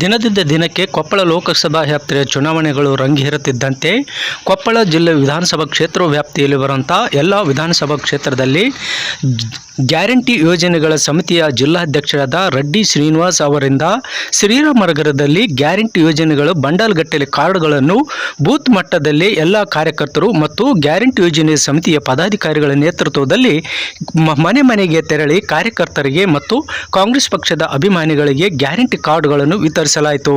ದಿನದಿಂದ ದಿನಕ್ಕೆ ಕೊಪ್ಪಳ ಲೋಕಸಭಾ ವ್ಯಾಪ್ತಿಯ ಚುನಾವಣೆಗಳು ರಂಗೇರುತ್ತಿದ್ದಂತೆ ಕೊಪ್ಪಳ ಜಿಲ್ಲೆ ವಿಧಾನಸಭಾ ಕ್ಷೇತ್ರ ವ್ಯಾಪ್ತಿಯಲ್ಲಿ ಬರುವಂಥ ಎಲ್ಲ ವಿಧಾನಸಭಾ ಕ್ಷೇತ್ರದಲ್ಲಿ ಗ್ಯಾರಂಟಿ ಯೋಜನೆಗಳ ಸಮಿತಿಯ ಜಿಲ್ಲಾಧ್ಯಕ್ಷರಾದ ರೆಡ್ಡಿ ಶ್ರೀನಿವಾಸ್ ಅವರಿಂದ ಶ್ರೀರಾಮನಗರದಲ್ಲಿ ಗ್ಯಾರಂಟಿ ಯೋಜನೆಗಳು ಬಂಡಲ್ಗಟ್ಟಲೆ ಕಾರ್ಡ್ಗಳನ್ನು ಬೂತ್ ಮಟ್ಟದಲ್ಲಿ ಎಲ್ಲ ಕಾರ್ಯಕರ್ತರು ಮತ್ತು ಗ್ಯಾರಂಟಿ ಯೋಜನೆ ಸಮಿತಿಯ ಪದಾಧಿಕಾರಿಗಳ ನೇತೃತ್ವದಲ್ಲಿ ಮನೆ ಮನೆಗೆ ತೆರಳಿ ಕಾರ್ಯಕರ್ತರಿಗೆ ಮತ್ತು ಕಾಂಗ್ರೆಸ್ ಪಕ್ಷದ ಅಭಿಮಾನಿಗಳಿಗೆ ಗ್ಯಾರಂಟಿ ಕಾರ್ಡ್ಗಳನ್ನು ವಿತರಿಸಲಾಯಿತು.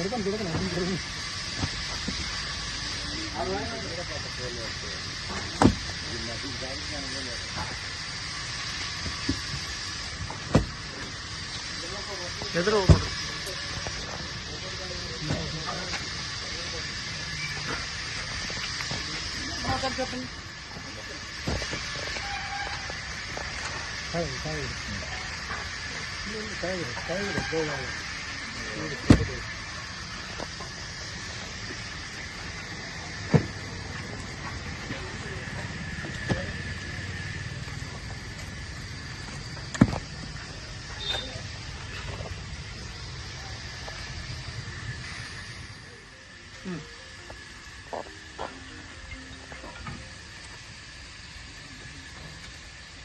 Kurban, kurban,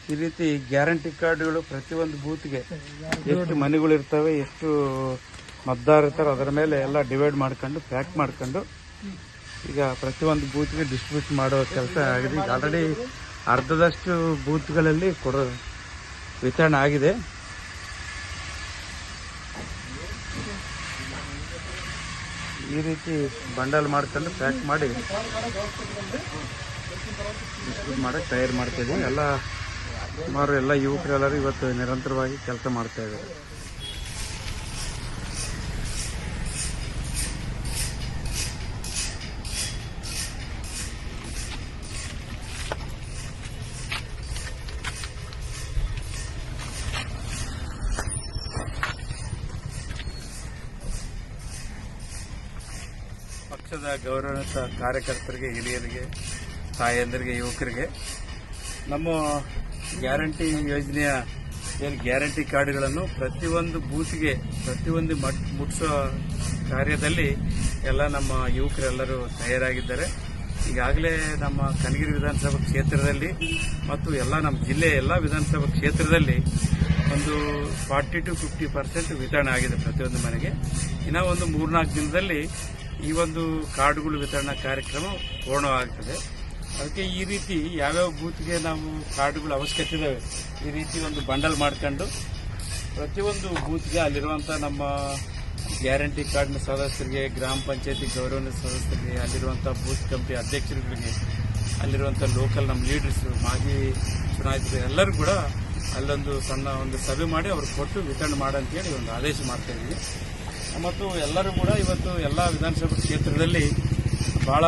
ಈ ರೀತಿ ಗ್ಯಾರಂಟಿ ಕಾರ್ಡ್ಗಳು ಪ್ರತಿಯೊಂದು ಬೂತ್ಗೆ ಎಷ್ಟು ಮನೆಗಳು ಇರ್ತವೆ, ಎಷ್ಟು ಮತದಾರ ಇರ್ತಾರೆ, ಅದರ ಮೇಲೆ ಎಲ್ಲ ಡಿವೈಡ್ ಮಾಡ್ಕೊಂಡು, ಪ್ಯಾಕ್ ಮಾಡ್ಕೊಂಡು ಈಗ ಪ್ರತಿಯೊಂದು ಬೂತ್ಗೆ ಡಿಸ್ಟ್ರಿಬ್ಯೂಟ್ ಮಾಡೋ ಕೆಲಸ ಆಗಿದೆ. ಈಗ ಆಲ್ರೆಡಿ ಅರ್ಧದಷ್ಟು ಬೂತ್ಗಳಲ್ಲಿ ಕೊಡೋ ವಿತರಣೆ ಆಗಿದೆ. ಈ ರೀತಿ ಬಂಡಲ್ ಮಾಡ್ಕೊಂಡು ಪ್ಯಾಕ್ ಮಾಡಿ ಡಿಸ್ಟ್ರಿಬ್ಯೂಟ್ ಮಾಡಕ್ಕೆ ತಯಾರು ಮಾಡ್ತಾಯಿದ್ದೀವಿ ಎಲ್ಲ ಸುಮಾರು ಎಲ್ಲ ಯುವಕರೆಲ್ಲರೂ ಇವತ್ತು ನಿರಂತರವಾಗಿ ಕೆಲಸ ಮಾಡ್ತಾ ಇದ್ದಾರೆ. ಪಕ್ಷದ ಗೌರವಯುತ ಕಾರ್ಯಕರ್ತರಿಗೆ, ಹಿರಿಯರಿಗೆ, ತಾಯಂದರಿಗೆ, ಯುವಕರಿಗೆ ನಮ್ಮ ಗ್ಯಾರಂಟಿ ಯೋಜನೆಯ ಏನು ಗ್ಯಾರಂಟಿ ಕಾರ್ಡ್ಗಳನ್ನು ಪ್ರತಿಯೊಂದು ಬೂತ್ಗೆ, ಪ್ರತಿಯೊಂದು ಮಟ್ ಮುಟ್ಟಿಸೋ ಕಾರ್ಯದಲ್ಲಿ ಎಲ್ಲ ನಮ್ಮ ಯುವಕರೆಲ್ಲರೂ ತಯಾರಾಗಿದ್ದಾರೆ. ಈಗಾಗಲೇ ನಮ್ಮ ಕನಗಿರಿ ವಿಧಾನಸಭಾ ಕ್ಷೇತ್ರದಲ್ಲಿ ಮತ್ತು ಎಲ್ಲ ನಮ್ಮ ಜಿಲ್ಲೆಯ ಎಲ್ಲ ವಿಧಾನಸಭಾ ಕ್ಷೇತ್ರದಲ್ಲಿ ಒಂದು ಫಾರ್ಟಿ ಟು ಫಿಫ್ಟಿ ಪರ್ಸೆಂಟ್ ವಿತರಣೆ ಆಗಿದೆ ಪ್ರತಿಯೊಂದು ಮನೆಗೆ. ಇನ್ನೂ ಒಂದು ಮೂರ್ನಾಲ್ಕು ದಿನದಲ್ಲಿ ಈ ಒಂದು ಕಾರ್ಡ್ಗಳು ವಿತರಣಾ ಕಾರ್ಯಕ್ರಮ ಪೂರ್ಣವಾಗ್ತದೆ. ಅದಕ್ಕೆ ಈ ರೀತಿ ಯಾವ್ಯಾವ ಬೂತ್ಗೆ ನಾವು ಕಾರ್ಡ್ಗಳ ಅವಶ್ಯಕತೆ ಇದಾವೆ, ಈ ರೀತಿ ಒಂದು ಬಂಡಲ್ ಮಾಡ್ಕೊಂಡು ಪ್ರತಿಯೊಂದು ಬೂತ್ಗೆ ಅಲ್ಲಿರುವಂಥ ನಮ್ಮ ಗ್ಯಾರಂಟಿ ಕಾರ್ಡ್ನ ಸದಸ್ಯರಿಗೆ, ಗ್ರಾಮ ಪಂಚಾಯತಿ ಗೌರವನ ಸದಸ್ಯರಿಗೆ ಅಲ್ಲಿರುವಂಥ ಬೂತ್ ಕಂಪನಿ ಅಧ್ಯಕ್ಷರುಗಳಿಗೆ ಅಲ್ಲಿರುವಂಥ ಲೋಕಲ್ ನಮ್ಮ ಲೀಡರ್ಸ್, ಮಾಜಿ ಚುನಾಯಿತರು ಎಲ್ಲರೂ ಕೂಡ ಅಲ್ಲೊಂದು ಸಣ್ಣ ಒಂದು ಸಭೆ ಮಾಡಿ ಅವ್ರಿಗೆ ಕೊಟ್ಟು ವಿತರಣೆ ಮಾಡಂತೇಳಿ ಒಂದು ಆದೇಶ ಮಾಡ್ತಾ ಇದ್ದೀವಿ. ಮತ್ತು ಎಲ್ಲರೂ ಕೂಡ ಇವತ್ತು ಎಲ್ಲ ವಿಧಾನಸಭಾ ಕ್ಷೇತ್ರದಲ್ಲಿ ಭಾಳ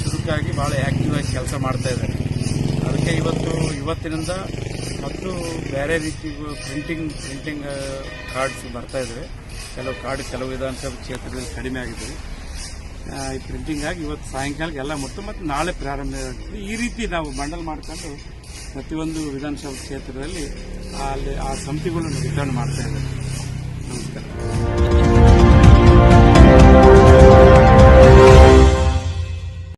ಚುರುಕಾಗಿ ಭಾಳ ಆಕ್ಟಿವ್ ಆಗಿ ಕೆಲಸ ಮಾಡ್ತಾ ಇದ್ದಾರೆ. ಅದಕ್ಕೆ ಇವತ್ತು, ಇವತ್ತಿನಿಂದ ಮತ್ತು ಬೇರೆ ರೀತಿ ಪ್ರಿಂಟಿಂಗ್ ಪ್ರಿಂಟಿಂಗ್ ಕಾರ್ಡ್ಸ್ ಬರ್ತಾ ಇದ್ದಾವೆ ಕೆಲವು ಕಾರ್ಡ್ ಕೆಲವು ವಿಧಾನಸಭಾ ಕ್ಷೇತ್ರದಲ್ಲಿ ಕಡಿಮೆ ಆಗಿದ್ದಾವೆ. ಈ ಪ್ರಿಂಟಿಂಗ್ ಆಗಿ ಇವತ್ತು ಸಾಯಂಕಾಲಕ್ಕೆ ಎಲ್ಲ ಮತ್ತು ಮತ್ತು ನಾಳೆ ಪ್ರಾರಂಭ ಈ ರೀತಿ ನಾವು ಬಂಡಲ್ ಮಾಡ್ಕೊಂಡು ಪ್ರತಿಯೊಂದು ವಿಧಾನಸಭಾ ಕ್ಷೇತ್ರದಲ್ಲಿ ಅಲ್ಲಿ ಆ ಸಮಿತಿಗಳನ್ನು ವಿತರಣೆ ಮಾಡ್ತಾ ಇದ್ದಾರೆ.